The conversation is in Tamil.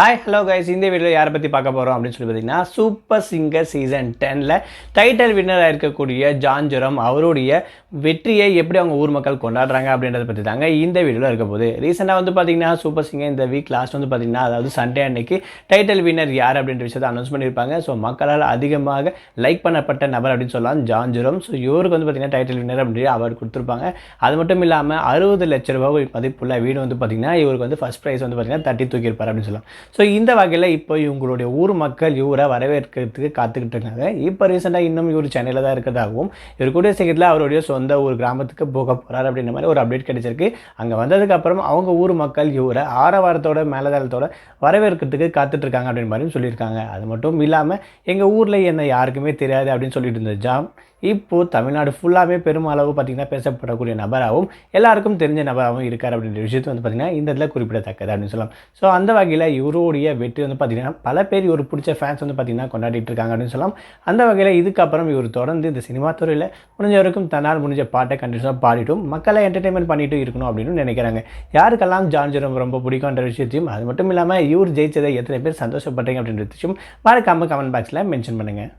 ஹாய் ஹலோ கைஸ் இந்த வீடியோவில் யாரை பற்றி பார்க்க போகிறோம் அப்படின்னு சொல்லி பார்த்தீங்கன்னா சூப்பர் சிங்கர் சீசன் டெனில் டைட்டில் வின்னராக இருக்கக்கூடிய ஜான்ஜுரம் அவருடைய வெற்றியை எப்படி அவங்க ஊர் மக்கள் கொண்டாடுறாங்க அப்படின்றத பற்றி தாங்க இந்த வீடியோவில் இருக்க போது ரீசெண்டாக வந்து பார்த்தீங்கன்னா சூப்பர் சிங்கர் இந்த வீக் லாஸ்ட் வந்து பார்த்தீங்கன்னா அதாவது சண்டே அன்னைக்கு டைட்டில் வின்னர் யார் அப்படின்ற விஷயத்தை அனௌன்ஸ் பண்ணியிருப்பாங்க. ஸோ மக்களால் அதிகமாக லைக் பண்ணப்பட்ட நபர் அப்படின்னு சொல்லலாம் ஜான்ஜுரம். ஸோ இவருக்கு வந்து பார்த்தீங்கன்னா டைட்டில் வின்னர் அப்படின்னு அவார்டு கொடுத்துருப்பாங்க. அது மட்டும் இல்லாமல் அறுபது லட்ச ரூபாய் மதிப்புள்ள வீடு வந்து பார்த்தீங்கன்னா இவருக்கு வந்து ஃபஸ்ட் ப்ரைஸ் வந்து பார்த்தீங்கன்னா தட்டி தூக்கியிருப்பார் அப்படின்னு சொல்லலாம். ஸோ இந்த வகையில் இப்போ இவங்களுடைய ஊர் மக்கள் இவரை வரவேற்கிறதுக்கு காத்துக்கிட்டு இருக்காங்க. இப்போ ரீசெண்டாக இன்னும் இவர் சென்னையில் தான் இருக்கிறதாகவும் இவர் கூடிய சீக்கிரத்தில் அவருடைய சொந்த ஊர் கிராமத்துக்கு போக போகிறார் அப்படின்ற மாதிரி ஒரு அப்டேட் கிடைச்சிருக்கு. அங்கே வந்ததுக்கப்புறம் அவங்க ஊர் மக்கள் இவரை ஆரவாரத்தோட மேலதாரத்தோட வரவேற்கிறதுக்கு காத்துட்ருக்காங்க இருக்காங்க மாதிரியும் சொல்லியிருக்காங்க. அது மட்டும் இல்லாமல் எங்கள் ஊரில் என்ன யாருக்குமே தெரியாது அப்படின்னு சொல்லிட்டு இருந்த ஜாம். இப்போது தமிழ்நாடு ஃபுல்லாகவே பெருமளவு பார்த்திங்கன்னா பேசப்படக்கூடிய நபராகவும் எல்லாருக்கும் தெரிஞ்ச நபராகவும் இருக்கார் அப்படின்ற விஷயத்தை வந்து பார்த்திங்கன்னா இந்த இடத்துல குறிப்பிடத்தக்கது அப்படின்னு சொல்லலாம். ஸோ அந்த வகையில் இவருடைய வெற்றி வந்து பார்த்திங்கன்னா பல பேர் இவர் பிடிச்ச ஃபேன்ஸ் வந்து பார்த்திங்கன்னா கொண்டாடிட்டு இருக்காங்க அப்படின்னு சொல்லலாம். அந்த வகையில் இதுக்கப்புறம் இவர் தொடர்ந்து இந்த சினிமா துறையில் முடிஞ்ச வரைக்கும் தன்னால் முடிஞ்ச பாட்டை கண்டினியூஸாக பாடிட்டும் மக்களை என்டர்டைன்மெண்ட் பண்ணிட்டு இருக்கணும் அப்படின்னு நினைக்கிறாங்க. யாருக்கெல்லாம் ஜான் ஜெரம் ரொம்ப பிடிக்கும்ன்ற விஷயத்தையும் அது மட்டும் இல்லாமல் இவர் ஜெயிச்சதை எத்தனை பேர் சந்தோஷப்படுறீங்க அப்படின்ற விஷயம் மறக்காமல் கமெண்ட் பாக்ஸில் மென்ஷன் பண்ணுங்கள்